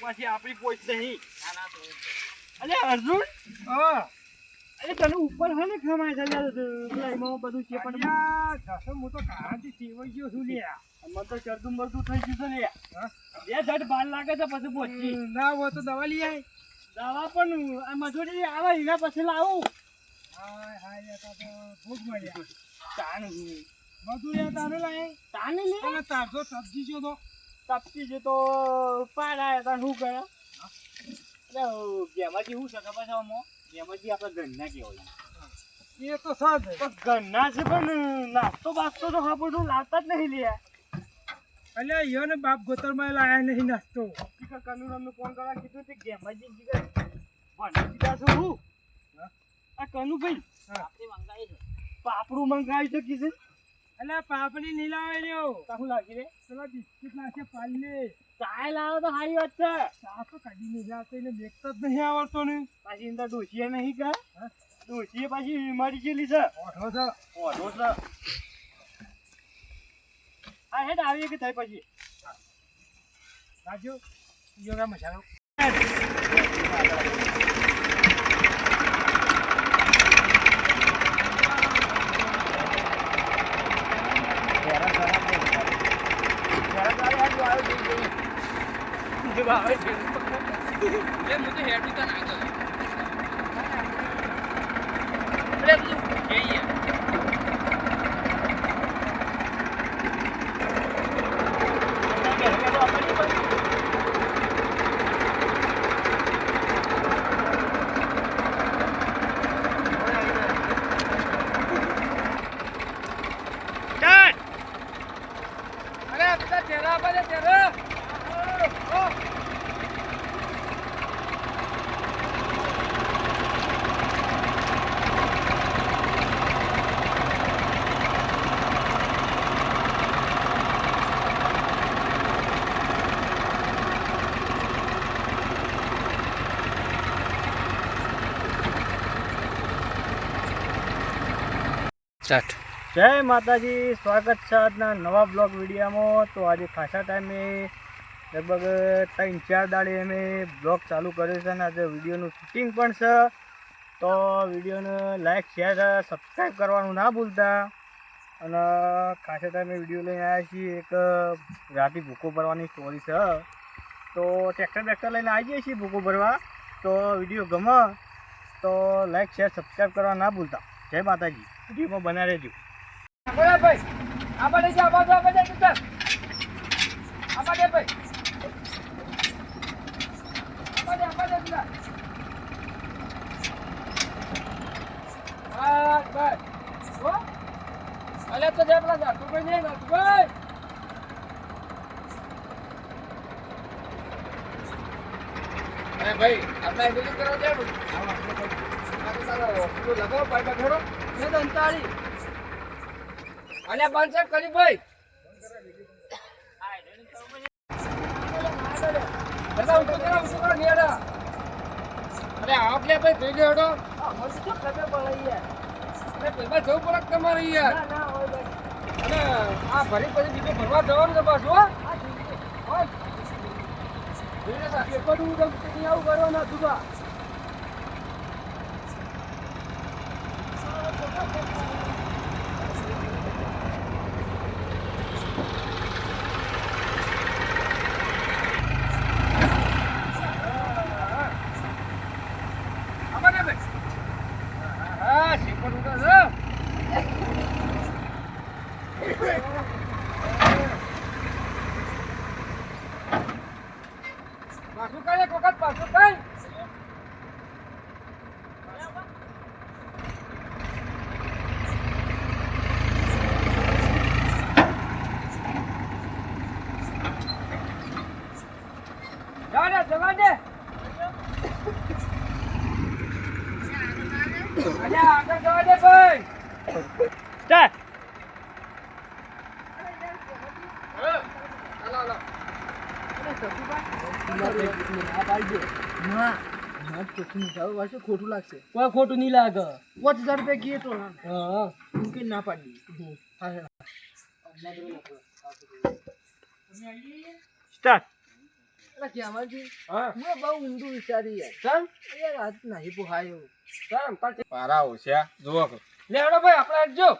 પછી આપણી પોચ નહીં અરે અર્જુન અરે તને ઉપર હે ને ખમાય છે એમાં બધું છે પણ હું તો કારાથી ટેવાઈ ગયો છું લ્યા. મને તો ચરદું બરદું થઈ ગયું છે ને બે ઝટ બાર લાગે છે પછી પહોંચી ના હોય તો દવા લઈ આય. દવા પણ આ મજૂરી આવે એના પછી લાવું હા હા યા તા ભૂખ મળ્યા. તાણ મજૂરી તારે લાય. તાને લે તારસો સબ્જી જો તો. તપતી છે તો પાડા હતા શું કરે? એટલે ગેમાજી શું છે ખબર છે અમો ગેમાજી આપણે ઘરના કહેવાય એ તો સાદ તો ઘરના છે પણ નાસ્તો બાસ્તો તો હા બધું લાવતા જ નહીં લે અલ્યા યો ને બાપ ગોતરમાં લાયા નહીં નાસ્તો. કનુર અમને ફોન કરવા કીધું તે ગેમાજી જીગર ભણી દીધા છું હું? આ કનુ ભાઈ છે. પાપડું મંગાવી છે કીધું? અલ્યા પાપડી નહીં લાવે રહ્યો શું લાગી રે? પેલા બિસ્કિટ નાખે પાલને ચાય લાવો તો સારી વાત છે. ચા તો કાઢી નહીં લાવતો એને દેખતો જ નહીં આવડતો ને. પાછી અંદર ડોસીએ નહીં કા હા? ડોસીએ પાછી બીમારી ચેલી છે. ઓઠો છે. ઓઠો છે. આ હેડ આવી કે થાય પછી. રાજુ યોગા મસાલો. અરે બધા ચહેરા આપે છે. ચહેરા સ્ટાર્ટ જય માતાજી, સ્વાગત છે આજના નવા બ્લોગ વિડીયામાં. તો આજે ખાસા ટાઈમે લગભગ ત્રણ, ચાર દાડે અમે બ્લોગ ચાલુ કર્યો છે અને આજે વિડીયોનું શૂટિંગ પણ છે. તો વિડીયોને લાઈક, શેર સબસ્ક્રાઈબ કરવાનું ના ભૂલતા. અને ખાસા ટાઈમે વીડિયો લઈને આવ્યા છીએ. એક રાતે ભૂકો ભરવાની સ્ટોરી છે. તો ટ્રેક્ટર બેક્ટર લઈને આવી જઈએ છીએ ભૂકો ભરવા. તો વીડિયો ગમે તો લાઈક, શેર સબસ્ક્રાઈબ કરવા ના ભૂલતા. જય માતાજી. વિડીયોમાં બના રહેજો. ભાઈ આ બાજુ છે આ બાજુ આ બાજુ ભાઈ. આ બાજુ આ તું બસ બસ હો? અલે તો જે પેલા જાતું ભાઈ નહીં ભાઈ. ભાઈ, આપણે બધું કરવા તો પેલું લગાવો, પાઇપ થોડો મેં તો અંતાળી. અલ્યા બંધ કરી ભાઈ. અરે આપ લે ભાઈ હડો. અરે પેલા જવું પડે તમારે યાર? અને આ ભરી પછી બીજું ભરવા જવાનું છે પાછું હો? હોય. જોઈ આવું કરવાના દુબા આમાં ને ભાઈ હા શેપર ઉડા છે પાછું કઈ એક વખત પાછું કઈ જવા દે જવા દે અલ્યા આગળ જવા દે ભાઈ સ્ટાર્ટ હાલો હાલો ખોટું લાગશે કોઈ ખોટું નહીં લાગે. પાંચ હજાર રૂપિયા કીએ તો હા. હું કઈ ના પાડી સ્ટાર્ટ પારા હોશિયા જુઓ. લે હેડો ભાઈ આપણે જો.